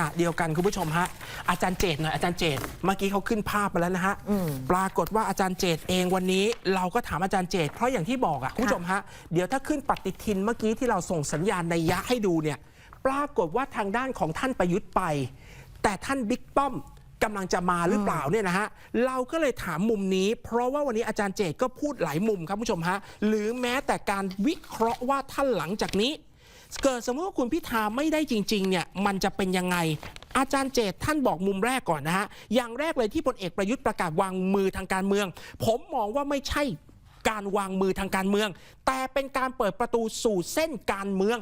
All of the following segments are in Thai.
ณะเดียวกันคุณผู้ชมฮะอาจารย์เจตหน่อยอาจารย์เจตเมื่อกี้เขาขึ้นภาพมาแล้วนะฮะปรากฏว่าอาจารย์เจตเองวันนี้ เราก็ถามอาจารย์เจตเพราะอย่างที่บอกอะคุณผู้ชมฮะเดี๋ยวถ้าขึ้นปฏิทินเมื่อกี้ที่เราส่งสัญญาณในยยะให้ดูเนี่ย ปรากฏว่าทางด้านของท่านประยุทธ์ไป แต่ท่านบิ๊กป้อมกำลังจะมาหรือเปล่าเนี่ยนะฮะ เราก็เลยถามมุมนี้ เพราะว่าวันนี้อาจารย์เจตก็พูดหลายมุมครับคุณผู้ชมฮะ หรือแม้แต่การวิเคราะห์ว่าท่านหลังจากนี้ เกิดสมมติว่าคุณพิธาไม่ได้จริงๆเนี่ยมันจะเป็นยังไง อาจารย์เจตท่านบอกมุมแรกก่อนนะฮะอย่างแรกเลยที่พลเอกประยุทธ์ประกาศวางมือทางการเมือง ผมมองว่าไม่ใช่การวางมือทางการเมือง แต่เป็นการเปิดประตูสู่เส้นการเมือง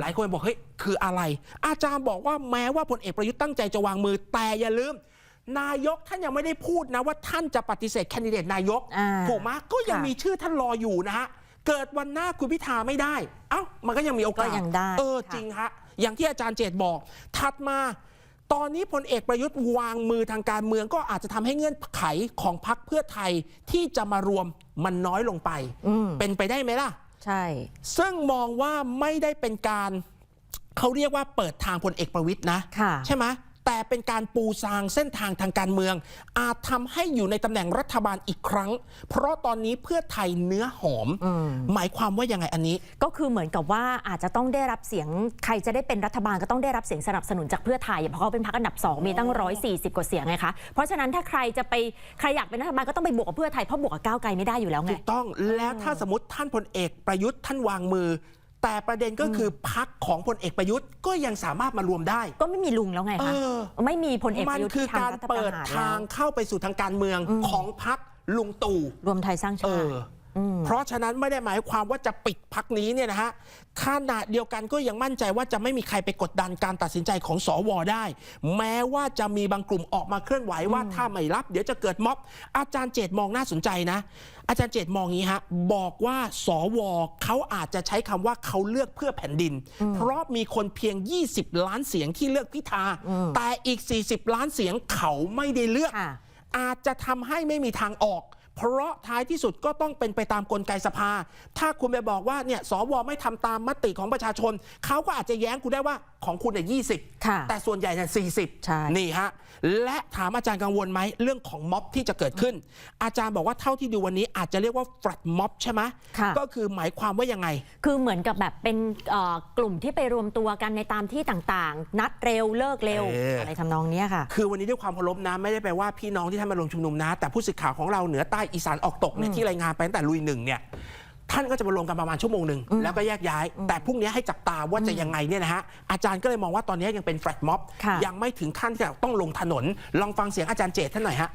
หลายคนบอกเฮ้ยคืออะไร อาจารย์บอกว่าแม้ว่าพลเอกประยุทธ์ตั้งใจจะวางมือแต่อย่าลืม นายกท่านยังไม่ได้พูดนะว่าท่านจะปฏิเสธแคนดิเดตนายกอ่าถูกไหมก็ยังค่ะมีชื่อท่านรออยู่นะฮะ เกิดวันหน้าคุณพิธาไม่ได้ เอ้ามันก็ยังมีโอกาสก็ยังได้เออค่ะ จริงฮะอย่างที่อาจารย์เจตบอก ถัดมา ตอนนี้พลเอกประยุทธ์วางมือทางการเมืองก็อาจจะทำให้เงื่อนไขของพรรคเพื่อไทยที่จะมารวมมันน้อยลงไป อืมเป็นไปได้ไหมล่ะ ใช่ ซึ่งมองว่าไม่ได้เป็นการ เขาเรียกว่าเปิดทางพลเอกประวิทย์นะ ค่ะ ใช่ไหม แต่เป็นการปูซางเส้นทางทางการเมือง อาจทำให้อยู่ในตำแหน่งรัฐบาลอีกครั้ง เพราะตอนนี้เพื่อไทยเนื้อหอม หมายความว่ายังไงอันนี้ ก็คือเหมือนกับว่าอาจจะต้องได้รับเสียงใครจะได้เป็นรัฐบาลก็ต้องได้รับเสียงสนับสนุนจากเพื่อไทยเพราะเขาเป็นพรรคอันดับ 2 มีตั้ง 140 กว่าเสียงไงคะเพราะฉะนั้นถ้าใครจะไปใครอยากเป็นรัฐบาลก็ต้องไปบวกกับเพื่อไทยเพราะบวกกับก้าวไกลไม่ได้อยู่แล้วไงถูกต้องแล้วถ้าสมมติท่านพลเอกประยุทธ์ท่านวางมือ แต่ประเด็นก็คือพักของพลเอกประยุทธ์ก็ยังสามารถมารวมได้ ก็ไม่มีลุงแล้วไงคะเออไม่มีพลเอกมัปนระยุทธ์คือที่การทำรัฐประเปิดหารทางแล้วเข้าไปสู่ทางการเมืองของพักลุงตู่รวมไทยสร้างเอชาติออ เพราะฉะนั้นไม่ได้หมายความว่าจะปิดพักนี้เนี่ยนะฮะขณะเดียวกันก็ยังมั่นใจว่าจะไม่มีใครไปกดดันการตัดสินใจของสวได้ แม้ว่าจะมีบางกลุ่มออกมาเคลื่อนไหวว่าถ้าไม่รับ เดี๋ยวจะเกิดม็อบ อาจารย์เจตมองน่าสนใจนะ อาจารย์เจตมองงี้ฮะบอกว่าสวเขาอาจจะใช้คำว่าเขาเลือกเพื่อแผ่นดิน เพราะมีคนเพียง 20 ล้านเสียงที่เลือกพิธา แต่อีก 40 ล้านเสียงเขาไม่ได้เลือกค่ะอาจจะทำให้ไม่มีทางออก เพราะท้ายที่สุดก็ต้องเป็นไปตามกลไกสภา ถ้าคุณไปบอกว่าเนี่ยสวไม่ทำตามมติของประชาชนเขาก็อาจจะแย้งคุณได้ว่าของคุณเนี่ยยี่สิบแต่ส่วนใหญ่เนี่ยสี่สิบใช่นี่ฮะ และถามอาจารย์กังวลไหมเรื่องของม็อบที่จะเกิดขึ้น อาจารย์บอกว่าเท่าที่ดูวันนี้อาจจะเรียกว่าฟลัดม็อบใช่ไหมค่ะก็คือหมายความว่ายังไง คือเหมือนกับแบบเป็นเอ่อกลุ่มที่ไปรวมตัวกันในตามที่ต่างๆ นัดเร็วเลิกเร็วเออออะไรทำนองเนี้ยค่ะ คือวันนี้ด้วยความเคารพนะไม่ได้แปลว่าพี่น้องที่ท่านมาลงชุมนุมนะ แต่ผู้สื่อข่าวของเราเหนือใต้อีสานออกตกเนี่ยที่รายงานไปตั้งแต่ลุยหนึ่งเนี่ย ท่านก็จะมารวมกันประมาณชั่วโมงหนึ่งแล้วก็แยกย้าย แต่พรุ่งนี้ให้จับตาว่าจะยังไงเนี่ยนะฮะอาจารย์ก็เลยมองว่าตอนนี้ยังเป็นแฟลตม็อบค่ะยังไม่ถึงขั้นที่จะต้องลงถนน ลองฟังเสียงอาจารย์เจตท่านหน่อยฮะ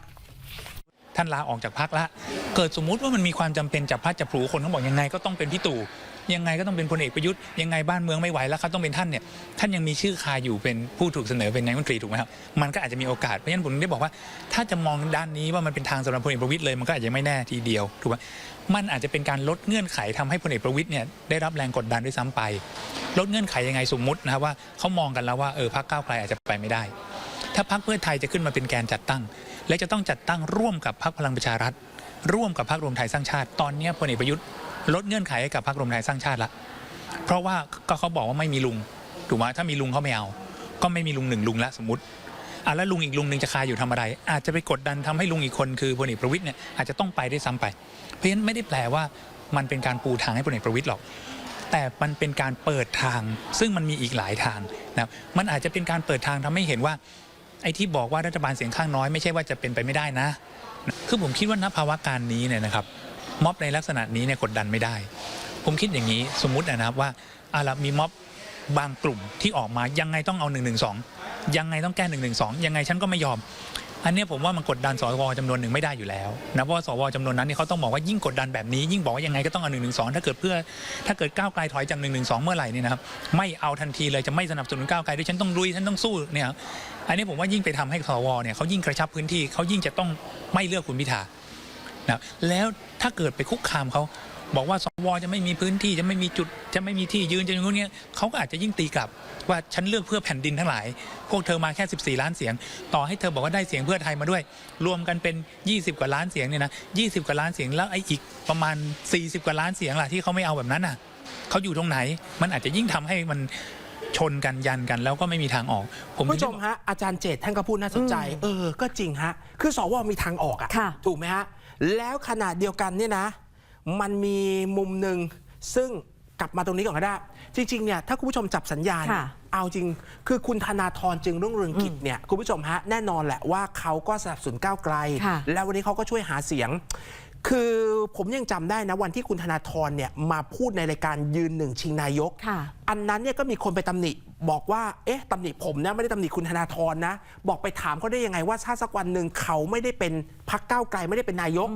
ท่านลาออกจากพักแล้วเกิดสมมุติว่ามันมีความจำเป็นจับพลัดจับผลูคนเขาบอกยังไงก็ต้องเป็นพี่ตู่ยังไงก็ต้องเป็นพลเอกประยุทธ์ยังไงบ้านเมืองไม่ไหวแล้วครับต้องเป็นท่านเนี่ยท่านยังมีชื่อคาอยู่เป็นผู้ถูกเสนอเป็นนายกรัฐมนตรีถูกไหมครับมันก็อาจจะมีโอกาสเพราะฉะนั้นผมถึงได้บอกว่า ถ้าจะมองด้านนี้ว่ามันเป็นทางสำหรับพลเอกประวิตยเลยมันก็อาจจะไม่แน่ทีเดียวถูกไหม มันอาจจะเป็นการลดเงื่อนไขทำให้พลเอกประวิตยเนี่ยได้รับแรงกดดันด้วยซ้ำไป ลดเงื่อนไขยังไงสมมุตินะครับว่าเขามองกันแล้วว่าเออพรรคก้าวไกลอาจจะไปไม่ได้ ถ้าพรรคเพื่อไทยจะขึ้นมาเป็นแกนจัดตั้ง และจะต้องจัดตั้งร่วมกับพรรคพลังประชารัฐ ร่วมกับพรรครวมไทยสร้างชาติ ตอนนี้พลเอกประยุทธ์ลดเงื่อนไขให้กับพรรครวมไทยสร้างชาติละเพราะว่าก็เขาบอกว่าไม่มีลุงถูกไหมถ้ามีลุงเขาไม่เอา ก็ไม่มีลุงหนึ่งลุงละสมมติ อะแล้วลุงอีกลุงหนึ่งจะคาอยู่ทำอะไร อาจจะไปกดดันทำให้ลุงอีกคนคือพลเอกประวิตยเนี่ยอาจจะต้องไปได้ซ้ำไป เพราะฉะนั้นไม่ได้แปลว่ามันเป็นการปูทางให้พลเอกประวิตยหรอก แต่มันเป็นการเปิดทาง ซึ่งมันมีอีกหลายทางนะมันอาจจะเป็นการเปิดทางทำให้เห็นว่าไอ้ที่บอกว่ารัฐบาลเสียงข้างน้อยไม่ใช่ว่าจะเป็นไปไม่ได้นะ คือผมคิดว่าณภาวะการนี้เนี่ยนะครับม็อบในลักษณะนี้เนี่ยกดดันไม่ได้ ผมคิดอย่างนี้สมมุตินะครับว่าอาละมีม็อบบางกลุ่มที่ออกมายังไงต้องเอา1นึ ยังไงต้องแก้1นึยังไงฉันก็ไม่ยอม อันนี้ผมว่ามันกดดันสวจำนวนหนึ่งไม่ได้อยู่แล้วนะเพราะว่าสวจำนวนนั้นเนี่ยเขาต้องบอกว่ายิ่งกดดันแบบนี้ ยิ่งบอกว่ายังไงก็ต้องเอา1นึถ้าเกิดเพื่อถ้าเกิดก้าวไกลถอยจาก1นึเมื่อไหร่เนี่ยนะครับไม่เอาทันทีเลยจะไม่สนับสนุนก้าวไกลด้วยฉันต้องลุยฉันต้องสู้เนี่ยอันนี้ผมว่ายิ่งไปทำให้สวเนี่ยเขายิ่งกระชับพื้นที่เขายิ่งจะต้องไม่เลือกคุณพิธานะแล้วถ้าเกิดไปคุกคามเขา บอกว่าสวจะไม่มีพื้นที่จะไม่มีจุดจะไม่มีที่ยืนจะอย่างนู้นเนี้ยเขาก็อาจจะยิ่งตีกลับ ว่าฉันเลือกเพื่อแผ่นดินทั้งหลาย พวกเธอมาแค่ 14 ล้านเสียง ต่อให้เธอบอกว่าได้เสียงเพื่อไทยมาด้วย รวมกันเป็น 20 กว่าล้านเสียงเนี่ยนะ20 กว่าล้านเสียงแล้วไอ้อีกประมาณ 40 กว่าล้านเสียงล่ะที่เขาไม่เอาแบบนั้นน่ะเขาอยู่ตรงไหนมันอาจจะยิ่งทำให้มันชนกันยันกันแล้วก็ไม่มีทางออก ผมคุณผู้ชมฮะ อาจารย์เจตท่านก็พูดน่าสนใจ เออ ก็จริงฮะ คือสวมีทางออกอะค่ะถูกไหมฮะ แล้วขนาดเดียวกันเนี่ยนะ มันมีมุมหนึ่งซึ่งกลับมาตรงนี้ก่อนก็ได้ จริงๆเนี่ยถ้าคุณผู้ชมจับสัญญาณ ค่ะเอาจริง คือคุณธนาธรจึงรุ่งเรืองกิจเนี่ยคุณผู้ชมฮะแน่นอนแหละว่าเขาก็สนับสนุนก้าวไกล ค่ะ แล้ววันนี้เขาก็ช่วยหาเสียง คือผมยังจำได้นะวันที่คุณธนาธรเนี่ยมาพูดในรายการยืนหนึ่งชิงนายก ค่ะ อันนั้นเนี่ยก็มีคนไปตำหนิบอกว่า เอ๊ะตำหนิผมนะไม่ได้ตำหนิคุณธนาธรนะ บอกไปถามเขาได้ยังไงว่าถ้าสักวันหนึ่งเขาไม่ได้เป็นพักก้าวไกลไม่ได้เป็นนายก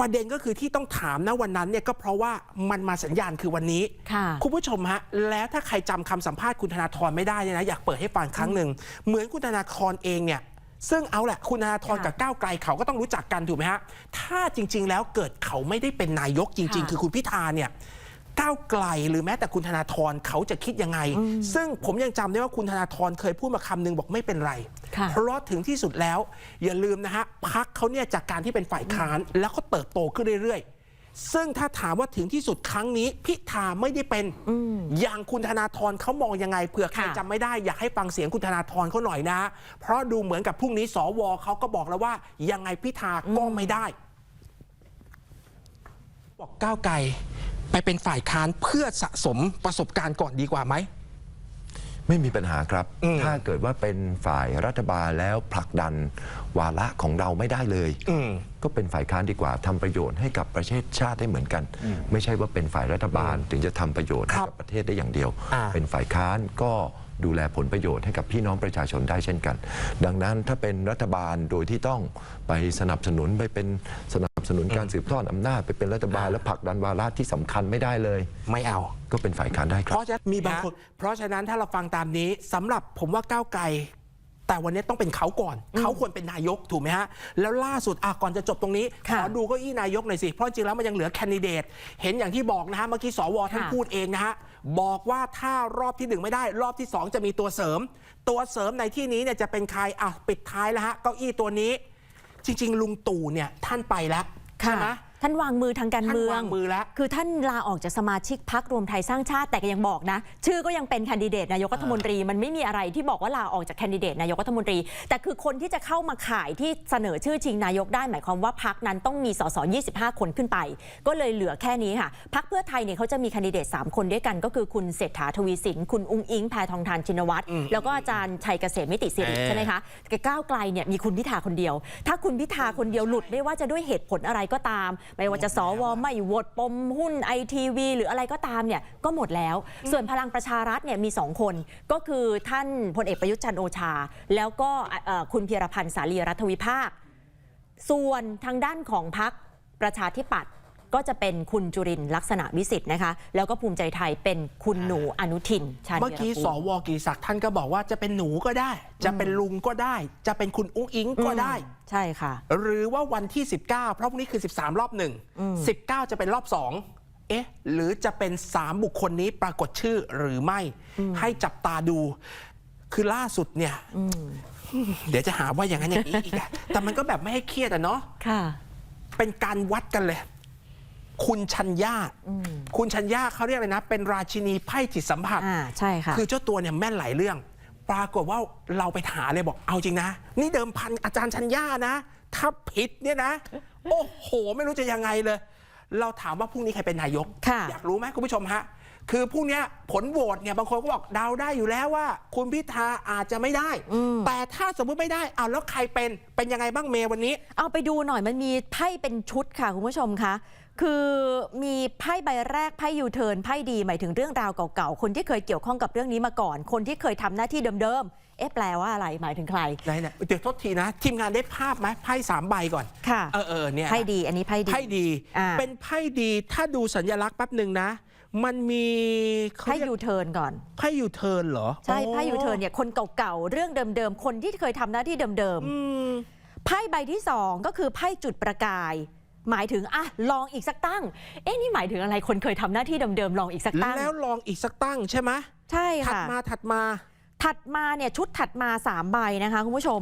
ประเด็นก็คือที่ต้องถามนะวันนั้นเนี่ยก็เพราะว่ามันมาสัญญาณคือวันนี้ค่ะคุณผู้ชมฮะ แล้วถ้าใครจำคำสัมภาษณ์คุณธนาธรไม่ได้เนี่ยนะอยากเปิดให้ฟังครั้งหนึ่ง เหมือนคุณธนาธรเองเนี่ยซึ่งเอาแหละคุณธนาธรค่ะกับก้าวไกลเขาก็ต้องรู้จักกันถูกไหมฮะ ถ้าจริง ๆ แล้วเกิดเขาไม่ได้เป็นนายกจริงค่ะๆคือคุณพิธาเนี่ย ก้าวไกลหรือแม้แต่คุณธนาธรเขาจะคิดยังไง ซึ่งผมยังจำได้ว่าคุณธนาธรเคยพูดมาคำหนึงบอกไม่เป็นไรค่ะเพราะถึงที่สุดแล้ว อย่าลืมนะฮะพักเขาเนี่ยจากการที่เป็นฝ่ายค้านแล้วเขาเติบโตขึ้นเรื่อยๆ ซึ่งถ้าถามว่าถึงที่สุดครั้งนี้ พิธาไม่ได้เป็นอย่างคุณธนาธรเขามองยังไงเผื่อใครค่ะจำไม่ได้อยากให้ฟังเสียงคุณธนาธรเขาหน่อยนะ เพราะดูเหมือนกับพรุ่งนี้สวเขาก็บอกแล้วว่า ยังไงพิธาก็ไม่ได้ บอกก้าวไกล ไปเป็นฝ่ายค้านเพื่อสะสมประสบการณ์ก่อนดีกว่าไหม ไม่มีปัญหาครับ อืมถ้าเกิดว่าเป็นฝ่ายรัฐบาลแล้วผลักดันวาระของเราไม่ได้เลย อืม ก็เป็นฝ่ายค้านดีกว่าทำประโยชน์ให้กับประเทศชาติได้เหมือนกัน ไม่ใช่ว่าเป็นฝ่ายรัฐบาลถึงจะทำประโยชน์ให้ครับกับประเทศได้อย่างเดียว อ่า เป็นฝ่ายค้านก็ ดูแลผลประโยชน์ให้กับพี่น้องประชาชนได้เช่นกัน ดังนั้นถ้าเป็นรัฐบาลโดยที่ต้องไปสนับสนุนไปเป็นสนับสนุนการสืบทอดอำนาจไปเป็นรัฐบาลและผลักดันวาระที่สำคัญไม่ได้เลย ไม่เอา ก็เป็นฝ่ายค้านได้ครัเพบ ราะฉะนั้นมีบางคนเพราะฉะนั้นถ้าเราฟังตามนี้สำหรับผมว่าก้าวไกล แต่วันนี้ต้องเป็นเขาก่อน เขาควรเป็นนายกถูกไหมฮะ แล้วล่าสุดอะก่อนจะจบตรงนี้ ขค่ะอดูเก็อี้นายกหน่อยสิ เพราะจริงแล้วมันยังเหลือแคนดิเดต เห็นอย่างที่บอกนะฮะ เมื่อกี้สวท่านค่ะ พูดเองนะฮะ บอกว่าถ้ารอบที่หนึ่งไม่ได้ รอบที่สองจะมีตัวเสริม ตัวเสริมในที่นี้เนี่ยจะเป็นใครอะปิดท้ายแล้วฮะเก้าอี้ตัวนี้ จริง ๆ ลุงตู่เนี่ยท่านไปแล้วใช่ไหม ท่านวางมือทางการท่านเมืองวางมือแล้ว คือท่านลาออกจากสมาชิกพักรวมไทยสร้างชาติแต่ก็ยังบอกนะ ชื่อก็ยังเป็นแคนดิเดตนายกรัฐมนตรี มันไม่มีอะไรที่บอกว่าลาออกจากแคนดิเดตนายกรัฐมนตรี แต่คือคนที่จะเข้ามาขายที่เสนอชื่อชิงนายกได้หมายความว่าพักนั้นต้องมีสส25 คนขึ้นไป ก็เลยเหลือแค่นี้ค่ะพักเพื่อไทยเนี่ยเขาจะมีแคนดิเดต 3 คนด้วยกัน ก็คือคุณเศรษฐาทวีสิน คุณอุ้งอิงแพทองทานชินวัตรแล้วก็อาจารย์ชัยเกษมมิติสิริเอ่อใช่ไหมคะแต่ก้าวไกลเนี่ยมีคุณพิธาคนเดียว ถ้าคุณพิธาคนเดียวหลุดไม่ว่าจะด้วยเหตุผลอะไรก็ตามไม่ว่าจะสวไม่โหวตปมหุ้นไอทีวีหรืออะไรก็ตามเนี่ยก็หมดแล้ว ส่วนพลังประชารัฐเนี่ยมีสองคน ก็คือท่านพลเอกประยุทธ์จันทร์โอชา แล้วก็เอ่อคุณพีรพันธ์สาลีรัฐวิภาค ส่วนทางด้านของพักประชาธิปัตย์ ก็จะเป็นคุณจุรินทร์ลักษณะวิสิทธิ์นะคะ แล้วก็ภูมิใจไทยเป็นคุณหนูอนุทินชาญเมื่อกี้วีรกูลสวกิติศักดิ์ท่านก็บอกว่าจะเป็นหนูก็ได้ จะเป็นลุงก็ได้ จะเป็นคุณอุ้งอิงก็ได้ใช่ค่ะ หรือว่าวันที่ 19 เพราะพรุ่งนี้คือ 13 รอบหนึ่ง19 จะเป็นรอบ2เอ๊ะ หรือจะเป็น 3 บุคคลนี้ปรากฏชื่อหรือไม่ ให้จับตาดู คือล่าสุดเนี่ยเดี๋ยวจะหาว่าอย่างนั้นอย่างนี้อีกอะแต่มันก็แบบไม่ให้เครียดอะเนาะ ค่ะ เป็นการวัดกันเลย คุณชัญญาคุณชัญญาเขาเรียกเลยนะ เป็นราชินีไพ่จิตสัมผัสอ่าใช่ค่ะ คือเจ้าตัวเนี่ยแม่นหลายเรื่อง ปรากฏว่าเราไปหาเลยบอกเอาจริงนะ นี่เดิมพันอาจารย์ชัญญานะ ถ้าผิดเนี่ยนะ โอ้โห ไม่รู้จะยังไงเลย เราถามว่าพรุ่งนี้ใครเป็นนายก ค่ะ อยากรู้ไหมคุณผู้ชมฮะ คือพรุ่งเนี้ยผลโหวตเนี่ยบางคนก็บอกเดาได้อยู่แล้วว่า คุณพิธาอาจจะไม่ได้ แต่ถ้าสมมุติไม่ได้เอาแล้วใครเป็นเป็นยังไงบ้างเมย์วันนี้ เอาไปดูหน่อยมันมีไพ่เป็นชุดค่ะคุณผู้ชมคะคือมีไพ่ใบแรกไพ่ยูเทิร์นไพ่ดีหมายถึงเรื่องราวเก่าๆ คนที่เคยเกี่ยวข้องกับเรื่องนี้มาก่อน คนที่เคยทำหน้าที่เดิมๆเอ๊ะแปลว่าอะไรหมายถึงใครไหนเนี่ยเดี๋ยวโทษทีนะ ทีมงานได้ภาพไหมไพ่สามใบก่อนค่ะเออเออเนี่ยไพ่ดีอันนี้ไพ่ดีไพ่ดีอ่าเป็นไพ่ดีถ้าดูสัญลักษณ์แป๊บหนึ่งนะ มันมีเขาไพ่เรียกยูเทิร์นก่อน ไพ่ยูเทิร์นเหรอใช่ไพ่ยูเทิร์นเนี่ยคนเก่าๆ เรื่องเดิมๆ คนที่เคยทำหน้าที่เดิมอืม ๆ ไพ่ใบที่สองก็คือไพ่จุดประกาย หมายถึงอะลองอีกสักตั้ง เอ๊ะนี่หมายถึงอะไรคนเคยทำหน้าที่เดิมๆลองอีกสักตั้ง แล้วลองอีกสักตั้งใช่ไหมใช่ถัดค่ะ มาถัดมา ถัดมาเนี่ยชุดถัดมา 3 ใบนะคะคุณผู้ชม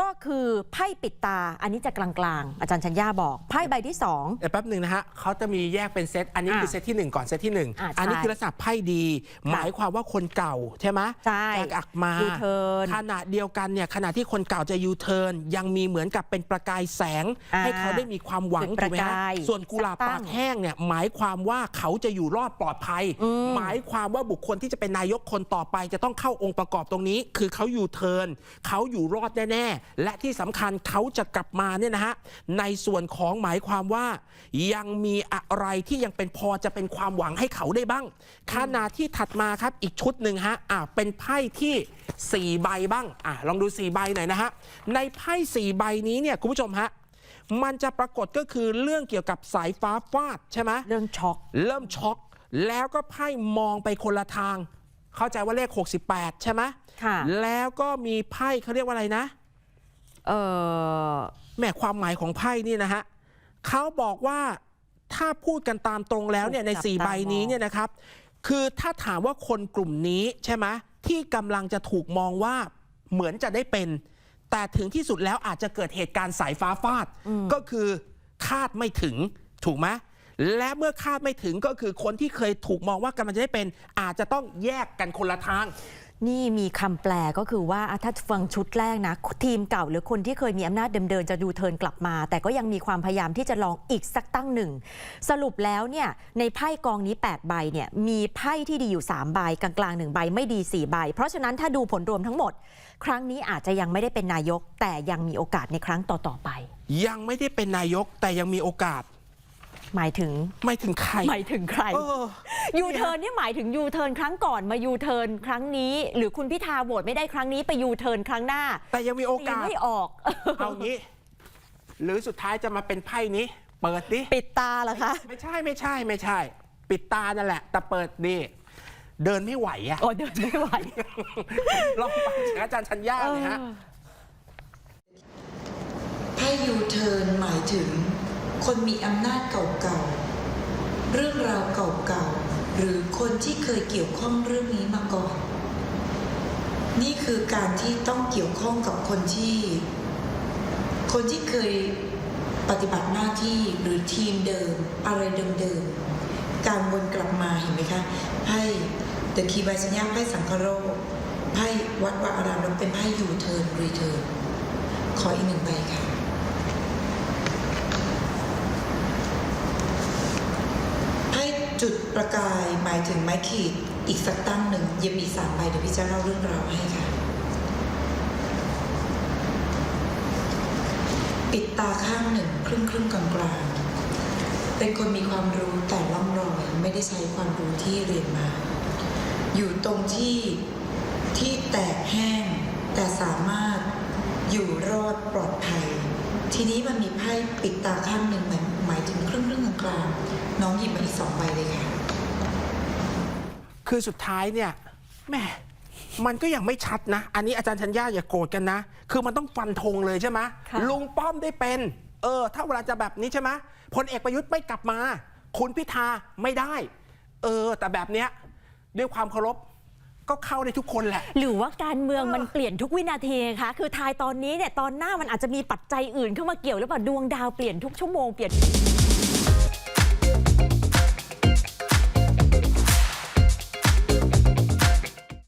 ก็คือไพ่ปิดตาอันนี้จะกลางๆ อาจารย์ชัญญาบอกไพ่ใบที่สองเดี๋ยวแป๊บหนึ่งนะฮะเขาจะมีแยกเป็นเซต อันนี้อะคือเซตที่ 1 ก่อนเซตที่อะ1อันนี้ใช่คือลักษณะไพ่ดี หมายความว่าคนเก่าใช่ไหมใช่จะอักมายูเทิร์นขณะเดียวกันเนี่ยขณะที่คนเก่าจะยูเทิร์นยังมีเหมือนกับเป็นประกายแสง อ่าให้เขาได้มีความหวังจุดประถูกไหมฮะกายส่วนกุหลาบตั้ปางกแห้งเนี่ยหมายความว่าเขาจะอยู่รอดปลอดภัย อืม หมายความว่าบุคคลที่จะเป็นนายกคนต่อไปจะต้องเข้าองค์ประกอบตรงนี้คือเขายูเทิร์นเขาอยู่รอดแน่ ๆ และที่สำคัญเขาจะกลับมาเนี่ยนะฮะในส่วนของหมายความว่า ยังมีอะไรที่ยังเป็นพอจะเป็นความหวังให้เขาได้บ้างขณะที่ถัดมาครับอีกชุดหนึ่งฮะอะเป็นไพ่ที่ 4 ใบบ้างอะลองดู 4 ใบหน่อยนะฮะในไพ่4ใบนี้เนี่ยคุณผู้ชมฮะมันจะปรากฏก็คือเรื่องเกี่ยวกับสายฟ้าฟาดใช่ไหมเรื่องช็อกเริ่มช็อกแล้วก็ไพ่มองไปคนละทาง เข้าใจว่าเลข 68 ใช่ไหมค่ะ แล้วก็มีไพ่เขาเรียกว่าอะไรนะเออแหม่ความหมายของไพ่นี่นะฮะเขาบอกว่าถ้าพูดกันตามตรงแล้วเนี่ยในจับ4ตามใบนี้องเนี่ยนะครับ คือถ้าถามว่าคนกลุ่มนี้ใช่ไหมที่กำลังจะถูกมองว่าเหมือนจะได้เป็น แต่ถึงที่สุดแล้วอาจจะเกิดเหตุการณ์สายฟ้าฟาด ก็คือคาดไม่ถึงถูกไหม และเมื่อคาดไม่ถึงก็คือคนที่เคยถูกมองว่ากำลังจะได้เป็น อาจจะต้องแยกกันคนละทาง นี่มีคำแปลก็คือว่าอะถ้าฟังชุดแรกนะ ทีมเก่าหรือคนที่เคยมีอำนาจเดิมๆจะดูเทิร์นกลับมา แต่ก็ยังมีความพยายามที่จะลองอีกสักตั้งหนึ่ง สรุปแล้วเนี่ยในไพ่กองนี้ 8 ใบเนี่ยมีไพ่ที่ดีอยู่ 3 ใบ กลางๆหนึ่งใบไม่ดี 4 ใบ เพราะฉะนั้นถ้าดูผลรวมทั้งหมด ครั้งนี้อาจจะยังไม่ได้เป็นนายก แต่ยังมีโอกาสในครั้งต่อๆไป ยังไม่ได้เป็นนายกแต่ยังมีโอกาส หมายถึงไม่ถึงใครหมายถึงใครเออยูเทิร์นนี่หมายถึงยูเทิร์นครั้งก่อนมายูเทิร์นครั้งนี้ หรือคุณพิธาโหวตไม่ได้ครั้งนี้ไปยูเทิร์นครั้งหน้าแต่ยังมีโอยักางสไม่ออกเอางี้ หรือสุดท้ายจะมาเป็นไพ่นี้ เปิดดิปิดตาเหรอคะไม่ใช่ไม่ใช่ไม่ใช่ ปิดตานั่นแหละ แต่เปิดดิเดินไม่ไหวอะโอ้เดินไม่ไหวลองฟังเสียงอาจารย์ชัญญาเลยฮะไพ่ยูเทิร์นหมายถึง คนมีอำนาจเก่าๆ เรื่องราวเก่าๆ หรือคนที่เคยเกี่ยวข้องเรื่องนี้มาก่อน นี่คือการที่ต้องเกี่ยวข้องกับคนที่ คนที่เคยปฏิบัติหน้าที่หรือทีมเดิม อะไรเดิมๆ การวนกลับมาเห็นไหมคะไพ่เดอะคีบายสัญญาไพ่สังคโรไพ่วัดวาอารามแล้วเป็นไพ่ยูเทิร์นรีเทิร์นขออีกหนึ่งใบค่ะ ให้ จุดประกายหมายถึงไม้ขีดอีกสักตั้งหนึ่งเย็บอีกสามใบเดี๋ยวพี่จะเล่าเรื่องราวให้ค่ะ ปิดตาข้างหนึ่งครึ่งครึ่งกลางกลางเป็นคนมีความรู้แต่ล่องรอยไม่ได้ใช้ความรู้ที่เรียนมา อยู่ตรงที่ที่แตกแห้ง แต่สามารถอยู่รอดปลอดภัย ทีนี้มันมีไพ่ปิดตาข้างหนึ่งหมาย หมายถึงครึ่งครึ่งกลางๆน้องหยิบมาอีกสองใบเลยค่ะ คือสุดท้ายเนี่ยแหม่มันก็ยังไม่ชัดนะ อันนี้อาจารย์ชัญญาอย่าโกรธกันนะ คือมันต้องฟันธงเลยใช่ไหมค่ะลุงป้อมได้เป็น เออ ถ้าเวลาจะแบบนี้ใช่ไหมพลเอกประยุทธ์ไม่กลับมา คุณพิธาไม่ได้ เออ แต่แบบเนี้ยด้วยความเคารพ ก็เข้าได้ทุกคนแหละ หรือว่าการเมืองมันเปลี่ยนทุกวินาทีไงคะคือทายตอนนี้เนี่ยตอนหน้ามันอาจจะมีปัจจัยอื่นเข้ามาเกี่ยวหรือเปล่าดวงดาวเปลี่ยนทุกชั่วโมงเปลี่ยน